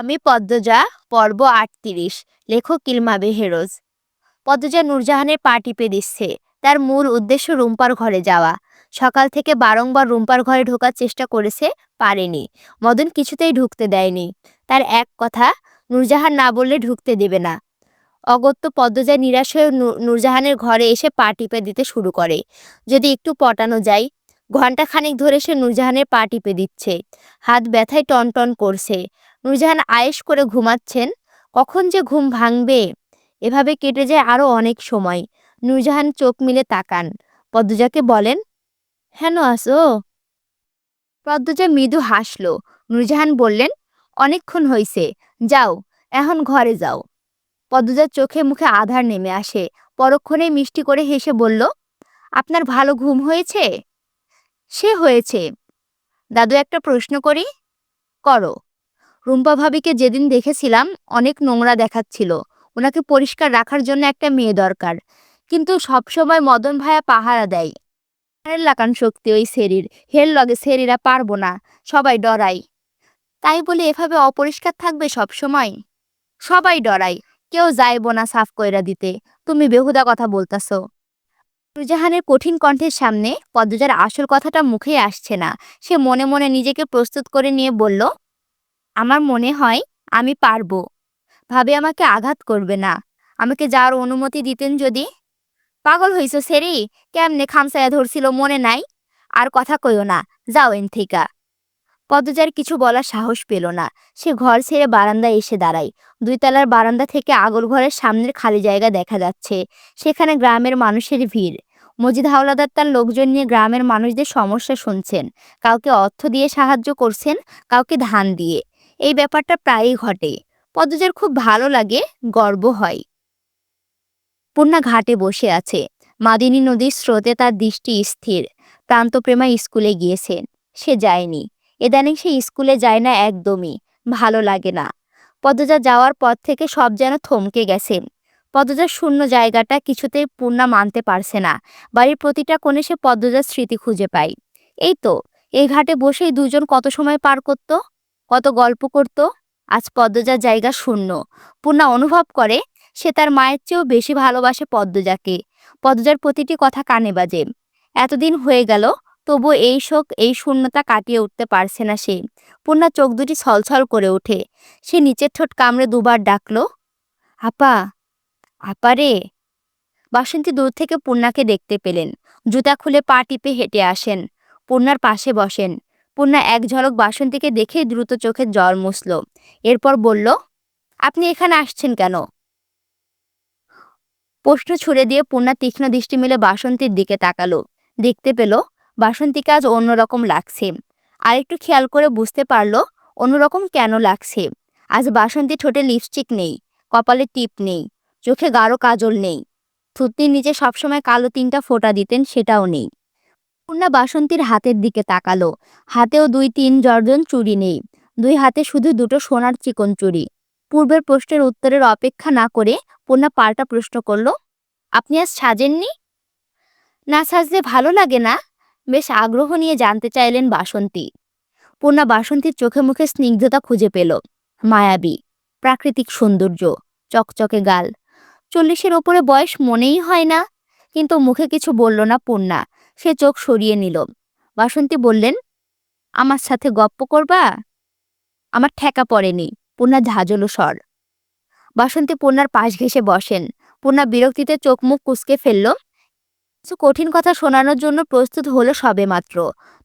আমি পদ্মজা, পর্ব আটত্রিশ, লেখক ইলমা বেহেরোজ পদ্মজা নূরজাহানের পা টিপে দিচ্ছে। তার মূল উদ্দেশ্য রুম্পার ঘরে যাওয়া। সকাল থেকে বারংবার রুম্পার ঘরে ঢোকার চেষ্টা করেছে, পারেনি। মদন কিছুতেই ঢুকতে দেয়নি। তার এক কথা, নূরজাহান না বললে ঢুকতে দেবে না। অগত্য পদ্মজা নিরাশ হয়ে নূরজাহানের ঘরে এসে পা টিপে দিতে শুরু করে। যদি একটু পটানো যায় ঘণ্টা খানিক ধরে সে নূরজাহানের পা টিপে দিচ্ছে। হাত ব্যথায় টনটন করছে। নূরজাহান আয়েশ করে ঘুমাচ্ছেন। কখন যে ঘুম ভাঙবে? এভাবে কেটে যায় আরও অনেক সময়। নূরজাহান চোখ মিলে তাকান। পদ্মজাকে বলেন হেন আসো পদ্মজা মৃদু হাসলো। নূরজাহান বললেন, অনেকক্ষণ হইছে। যাও, এখন ঘরে যাও। পদ্মজার চোখে মুখে আধার নেমে আসে। পরক্ষণে মিষ্টি করে হেসে বলল, আপনার ভালো ঘুম হয়েছে? সে হয়েছে। দাদু, একটা প্রশ্ন করি? করো। রুম্পা ভাবিকে যেদিন দেখেছিলাম, অনেক নোংরা দেখাচ্ছিল। ওনাকে পরিষ্কার রাখার জন্য একটা মেয়ে দরকার। কিন্তু সবসময় মদন ভাইয়া পাহারা দেয়। হের লাগান শক্তি ওই শরীর হের লগে শরীরা পারব না। সবাই ডরাই। তাই বলে এভাবে অপরিষ্কার থাকবে সব সময় সবাই ডরাই। কেউ যাইবো না সাফ কইরা দিতে। তুমি বেহুদা কথা বলতাছো। নুরজাহানের কঠিন কণ্ঠের সামনে পদ্মজার আসল কথাটা মুখে আসছে না। সে মনে মনে নিজেকে প্রস্তুত করে নিয়ে বলল, আমার মনে হয় আমি পারব। ভাবে আমাকে আঘাত করবে না। আমাকে যাওয়ার অনুমতি দিতেন যদি? পাগল হইছ সেরি? কেমনে খামসায়া ধরছিল মনে নাই? আর কথা কইও না। যাও এন থিকা পদ্মজার কিছু বলার সাহস পেল না। সে ঘর ছেড়ে বারান্দায় এসে দাঁড়ায়। দুই তলার বারান্দা থেকে আগল ঘরের সামনের খালি জায়গা দেখা যাচ্ছে। সেখানে গ্রামের মানুষের ভিড়। মজিদ হাওলাদার তার লোকজন নিয়ে গ্রামের মানুষদের সমস্যা শুনছেন। কাউকে অর্থ দিয়ে সাহায্য করছেন, কাউকে ধান দিয়ে। এই ব্যাপারটা প্রায়ই ঘটে। পদ্মজার খুব ভালো লাগে, গর্ব হয়। পূর্ণা ঘাটে বসে আছে। মাদিনী নদীর স্রোতে তার দৃষ্টি স্থির। প্রান্তপ্রেমা স্কুলে গিয়েছেন সে যায়নি। এদানিং সে স্কুলে যায় না একদমই, ভালো লাগে না। পদ্মজা যাওয়ার পর থেকে সব যেন থমকে গেছে। পদজার শূন্য জায়গাটা কিছুতেই পূর্ণা মানতে পারছে না। বাড়ির প্রতিটা কোণে সে পদ্মজার স্মৃতি খুঁজে পায়। এই তো, এই ঘাটে বসেই দুজন কত সময় পার করত? কত গল্প করত? আজ পদ্মজার জায়গা শূন্য। পূর্ণা অনুভব করে, সে তার মায়ের চেয়েও বেশি ভালোবাসে পদ্মজাকে পদ্মজার প্রতিটি কথা কানে বাজে। এতদিন হয়ে গেল তবু এই শোক, এই শূন্যতা কাটিয়ে উঠতে পারছে না সে। পূর্ণা চোখ দুটি ছলছল করে ওঠে। সে নিচের ঠোঁট কামড়ে দুবার ডাকলো, আপা আপা রে! বাসন্তী দূর থেকে পূর্ণাকে দেখতে পেলেন। জুতা খুলে পা টিপে হেঁটে আসেন। পূর্ণার পাশে বসেন। পূর্ণা এক ঝলক বাসন্তীকে দেখেই দ্রুত চোখে জল মুছল। এরপর বলল, আপনি এখানে আসছেন কেন? প্রশ্ন ছুড়ে দিয়ে পূর্ণা তীক্ষ্ণ দৃষ্টি মিলে বাসন্তীর দিকে তাকালো। দেখতে পেল বাসন্তীকে আজ অন্যরকম লাগছে। আর একটু খেয়াল করে বুঝতে পারল অন্যরকম কেন লাগছে। আজ বাসন্তী ঠোঁটে লিপস্টিক নেই, কপালে টিপ নেই, চোখে গাঢ় কাজল নেই। থুতনির নিচে সবসময় কালো তিনটা ফোঁটা দিতেন সেটাও নেই। পূর্ণা বাসন্তীর হাতের দিকে তাকালো। হাতেও দুই তিন জর্জন চুড়ি নেই, দুই হাতে শুধু দুটো সোনার চিকন চুড়ি। পূর্বের প্রশ্নের উত্তরের অপেক্ষা না করে পূর্ণা পাল্টা প্রশ্ন করল, আপনি আজ সাজেননি? না সাজলে ভালো লাগে না। বেশ আগ্রহ নিয়ে জানতে চাইলেন বাসন্তী। পূর্ণা বাসন্তীর চোখে মুখে স্নিগ্ধতা খুঁজে পেল। মায়াবী, প্রাকৃতিক সৌন্দর্য, চকচকে গাল। চল্লিশের ওপরে বয়স মনেই হয় না, কিন্তু মুখে কিছু বলল না পূর্ণা। সে চোখ সরিয়ে নিল। বাসন্তী বললেন, আমার সাথে গপ্প করবা? আমার ঠেকা পড়েনি। পূর্ণা ঝাঁঝলো স্বর। বাসন্তী পূর্ণার পাশ ঘেসে বসেন। পূর্ণা বিরক্তিতে চোখ মুখ কুচকে ফেলল। কিছু কঠিন কথা শোনানোর জন্য প্রস্তুত হলো সবেমাত্র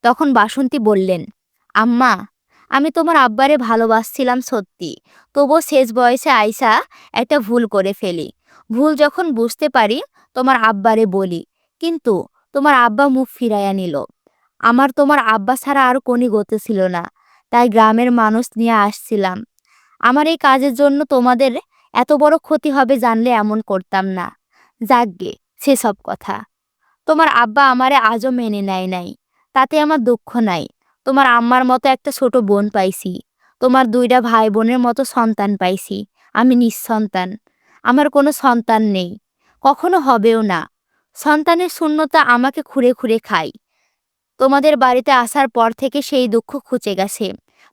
তখন বাসন্তী বললেন, আম্মা, আমি তোমার আব্বারে ভালোবাসছিলাম সত্যি। তবুও শেষ বয়সে আইসা একটা ভুল করে ফেলি। ভুল যখন বুঝতে পারি, তোমার আব্বারে বলি। কিন্তু তোমার আব্বা মুখ ফিরাইয়া নিল। আমার তোমার আব্বা ছাড়া আর কোনি গতি ছিল না। তাই গ্রামের মানুষ নিয়ে আসছিলাম। আমার এই কাজের জন্য তোমাদের এত বড় ক্ষতি হবে জানলে এমন করতাম না। যাকগে সেসব কথা। তোমার আব্বা আমারে আজও মেনে নেয় নাই, তাতে আমার দুঃখ নাই। তোমার আম্মার মতো একটা ছোট বোন পাইছি, তোমার দুইটা ভাই বোনের মতো সন্তান পাইছি, আমি নিঃসন্তান। আমার কোনো সন্তান নেই, কখনো হবেও না। সন্তানের শূন্যতা আমাকে খুঁড়ে খুঁড়ে খাই তোমাদের বাড়িতে আসার পর থেকে সেই দুঃখ খুঁচে গেছে।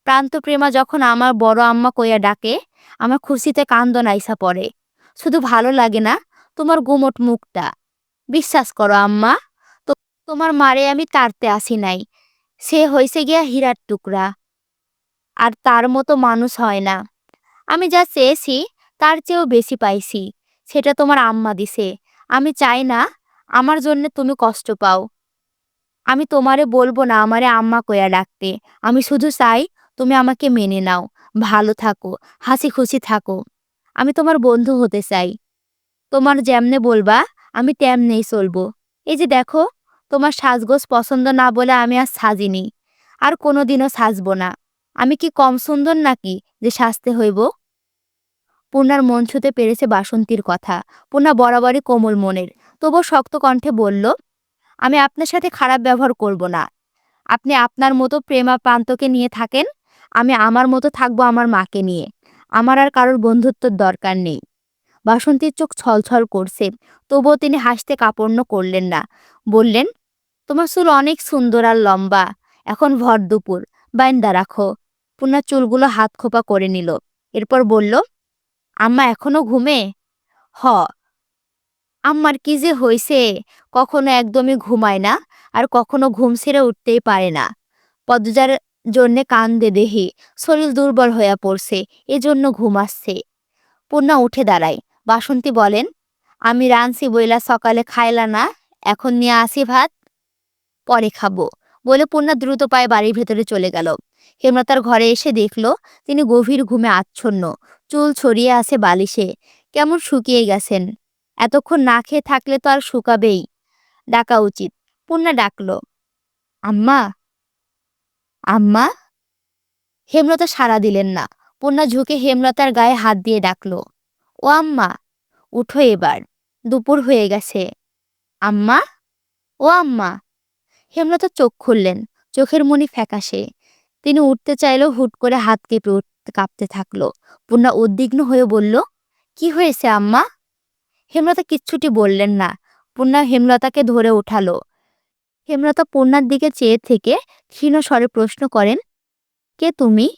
প্রান্ত প্রেমা যখন আমার বড় আম্মা কইয়া ডাকে, আমার খুশিতে কান্দন আইসা পড়ে। শুধু ভালো লাগে না, তোমার গুমট মুখটা। বিশ্বাস করো আম্মা, তো তোমার মারে আমি তারতে আসি নাই। সে হয়েছে গিয়া হীরার টুকরা। আর তার মতো মানুষ হয় না। আমি যা চেয়েছি, তার চেয়েও বেশি পাইছি। সেটা তোমার আম্মা দিছে। আমি চাই না, আমার জন্য তুমি কষ্ট পাও। আমি তোমারে বলব না আমারে আম্মা কইয়া ডাকতে। আমি শুধু চাই, তুমি আমাকে মেনে নাও। ভালো থাকো, হাসি খুশি থাকো। আমি তোমার বন্ধু হতে চাই। তোমার যেমনে বলবা আমি তেমনেই চলবো। এই যে দেখো, তোমার সাজগোজ পছন্দ না বলে আমি আর সাজিনি। আর কোনো দিনও সাজবো না। আমি কি কম সুন্দর নাকি যে সাজতে হইব? পূর্ণার মন ছুতে পেরেছে বাসন্তীর কথা। পূর্ণা বরাবরই কোমল মনের। তবুও শক্ত কণ্ঠে বলল, আমি আপনার সাথে খারাপ ব্যবহার করব না। আপনি আপনার মতো প্রেমা প্রান্তকে নিয়ে থাকেন। আমি আমার মতো থাকব আমার মাকে নিয়ে। আমার আর কারোর বন্ধুত্বর দরকার নেই। বাসন্তীর চোখ ছলছল করছে, তবুও তিনি হাসতে কাপড় করলেন না। বললেন, তোমার চুল অনেক সুন্দর আর লম্বা, এখন ভর দুপুর, বাইন্দা রাখো। পুনা চুলগুলো হাত খোপা করে নিল, এরপর বলল, আম্মা এখনও ঘুমে? হ। আম্মার কি যে হয়েছে কখনো একদমই ঘুমায় না, আর কখনো ঘুম ছেড়ে উঠতেই পারে না। পদ্মজার জন্যে কান্দে দেহি, শরীর দুর্বল হইয়া পড়ছে, এজন্য ঘুমাচ্ছে পূর্ণা উঠে দাঁড়ায় বাসন্তী বলেন, আমি রানছি বইলা সকালে খাইলা না, এখন নিয়ে আসি ভাত, পরে খাব। বলে পূর্ণা দ্রুত পায়ে বাড়ির ভেতরে চলে গেল। হেমলতার ঘরে এসে দেখল, তিনি গভীর ঘুমে আচ্ছন্ন, চুল ছড়িয়ে আছে বালিশে। কেমন শুকিয়ে গেছেন? এতক্ষণ না খেয়ে থাকলে তো আর শুকাবেই। ডাকা উচিত। পূর্ণা ডাকল। আম্মা আম্মা? হেমলতা সাড়া দিলেন না। পূর্ণা ঝুঁকে হেমলতার গায়ে হাত দিয়ে ডাকলো। ও আম্মা, উঠো এবার, দুপুর হয়ে গেছে। আম্মা? ও আম্মা। হেমলতা চোখ খুললেন, চোখের মনি ফ্যাকাশে। তিনি উঠতে চাইলেও হুট করে হাত কেঁপে উঠতে কাঁপতে থাকল। পূর্ণা উদ্বিগ্ন হয়ে বলল, কি হয়েছে আম্মা? হেমলতা কিচ্ছুটি বললেন না। পূর্ণা হেমলতাকে ধরে উঠালো। হেমলতা পূর্ণার দিকে চেয়ে থেকে ক্ষীণ স্বরে প্রশ্ন করেন, কে তুমি?